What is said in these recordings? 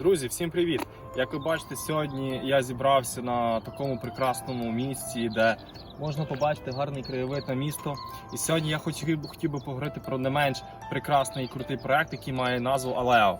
Друзі, всім привіт! Як ви бачите, сьогодні я зібрався на такому прекрасному місці, де можна побачити гарний краєвид на місто. І сьогодні я хотів, хотів би поговорити про не менш прекрасний і крутий проект, який має назву Aleo.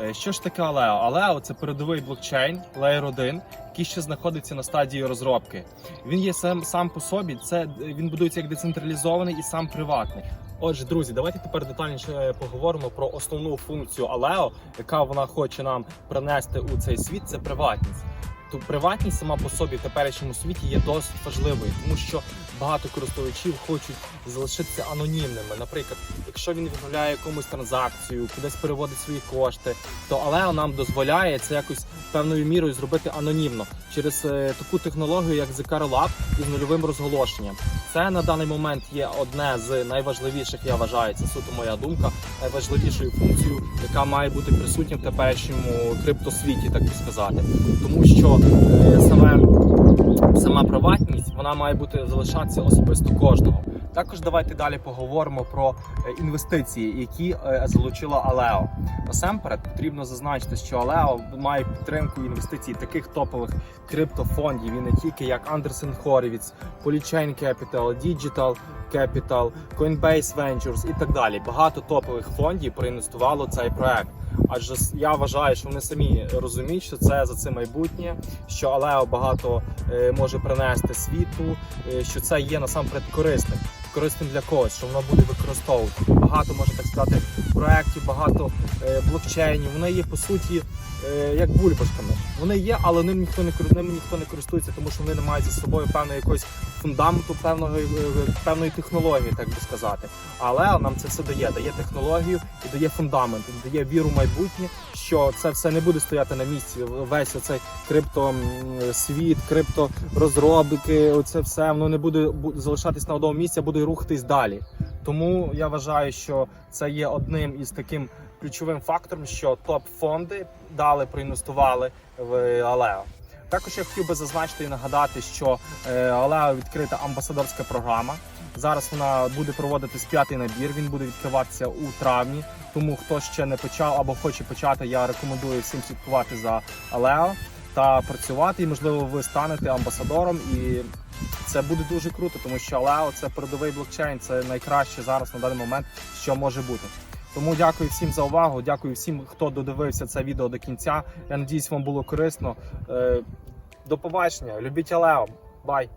Е, Що ж таке Aleo? Aleo – це передовий блокчейн Layer 1, який ще знаходиться на стадії розробки. Він є сам, сам по собі, це він будується як децентралізований і сам приватний. Отже, друзі, давайте тепер детальніше поговоримо про основну функцію Алео, яка вона хоче нам принести у цей світ. Це приватність. То приватність сама по собі в теперішньому світі є досить важливою, тому що багато користувачів хочуть залишитися анонімними. Наприклад, якщо він відправляє якомусь транзакцію, кудись переводить свої кошти, то Aleo нам дозволяє це якось певною мірою зробити анонімно через е, таку технологію, як Zcaro Lab із нульовим розголошенням. Це на даний момент є одне з найважливіших, я вважаю, це суто моя думка, найважливішою функцією, яка має бути присутня в теперішньому криптосвіті, так би сказати. Тому що е, саме сама приватність вона має бути залишатися особисто кожного. Також давайте далі поговоримо про е, інвестиції, які е, залучила Aleo. Насамперед потрібно зазначити, що Aleo має підтримку інвестицій таких топових криптофондів і не тільки як Anderson Horowitz, Polychain Capital, Digital Capital, Coinbase Ventures і так далі. Багато топових фондів проінвестувало цей проект. Адже я вважаю, що вони самі розуміють, що це за це майбутнє, що Алео багато е, може принести світу, що це є насамперед корисним. Корисним для когось, що воно буде використовувати. Багато можна так сказати проєктів, багато е, блокчейнів. Вони є по суті е, як бульбашками. Вони є, але ним ніхто не ними ніхто не користується, тому що вони не мають за собою певної якоїсь фундаменту, певної е, певної технології, так би сказати. Але нам це все дає, дає технологію і дає фундамент, і дає віру в майбутнє, що це все не буде стояти на місці. Весь оцей крипто м, світ, крипто оце все воно не буде залишатись на одному місці, а буде рухатись далі. Тому я вважаю, що це є одним із таким ключовим фактором, що топ-фонди дали проінвестували в Алео. Також я хотів би зазначити і нагадати, що е, Алео відкрита амбасадорська програма. Зараз вона буде проводитись п'ятий набір. Він буде відкриватися у травні. Тому хто ще не почав або хоче почати, я рекомендую всім слідкувати за Алео та працювати. І можливо, ви станете амбасадором, і це буде дуже круто, тому що Алео це передовий блокчейн. Це найкраще зараз на даний момент, що може бути. Тому дякую всім за увагу. Дякую всім, хто додивився це відео до кінця. Я надіюсь, вам було корисно. Е, До побачення. Любіть Алео. Бай.